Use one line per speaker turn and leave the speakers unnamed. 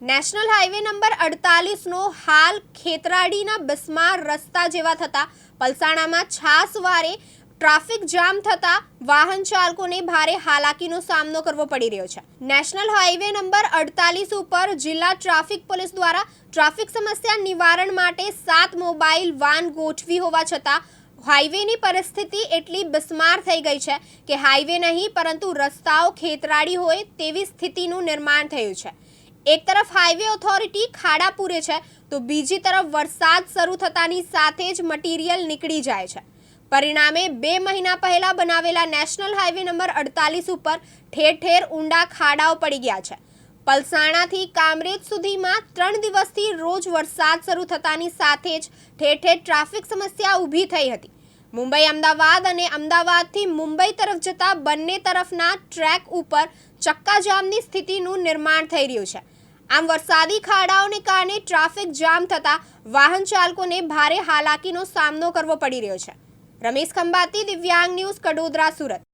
National highway number અડતાલીસનો હાલ ખેતરાડીના બસમાર રસ્તા જેવા થતા પલસાણામાં છાસવારે ટ્રાફિક જામ થતા વાહન ચાલકોને ભારે હાલાકીનો સામનો કરવો પડી રહ્યો છે. નેશનલ હાઈવે નંબર અડતાલીસ ઉપર જિલ્લા ટ્રાફિક પોલીસ દ્વારા ટ્રાફિક સમસ્યા નિવારણ માટે સાત મોબાઈલ વાન ગોઠવી હોવા છતાં હાઈવેની પરિસ્થિતિ એટલી બિસ્માર થઈ ગઈ છે કે હાઈવે નહીં, પરંતુ રસ્તાઓ ખેતરાડી હોય તેવી સ્થિતિનું નિર્માણ થયું છે. એક તરફ હાઈવે ઓથોરિટી ખાડા પૂરે છે, તો બીજી તરફ વરસાદ શરૂ થતાની સાથે જ મટીરિયલ નીકળી જાય છે. પરિણામે બે મહિના પહેલા બનાવેલા નેશનલ હાઈવે નંબર અડતાલીસ ઉપર ઠેર ઠેર ઊંડા ખાડાઓ પડી ગયા છે. પલસાણાથી કામરેજ સુધીમાં ત્રણ દિવસથી રોજ વરસાદ શરૂ થતાની સાથે જ ઠેર ઠેર ટ્રાફિક સમસ્યા ઊભી થઈ હતી. મુંબઈ અમદાવાદ અને અમદાવાદથી મુંબઈ તરફ જતા બંને તરફના ટ્રેક ઉપર ચક્કાજામની સ્થિતિનું નિર્માણ થઈ રહ્યું છે. આમ વરસાદી ખાડાઓને કારણે ટ્રાફિક જામ થતા વાહન ચાલકોને ભારે હાલાકીનો સામનો કરવો પડી રહ્યો છે. રમેશ ખંભાતી, દિવ્યાંગ ન્યૂઝ, કડોદરા, સુરત.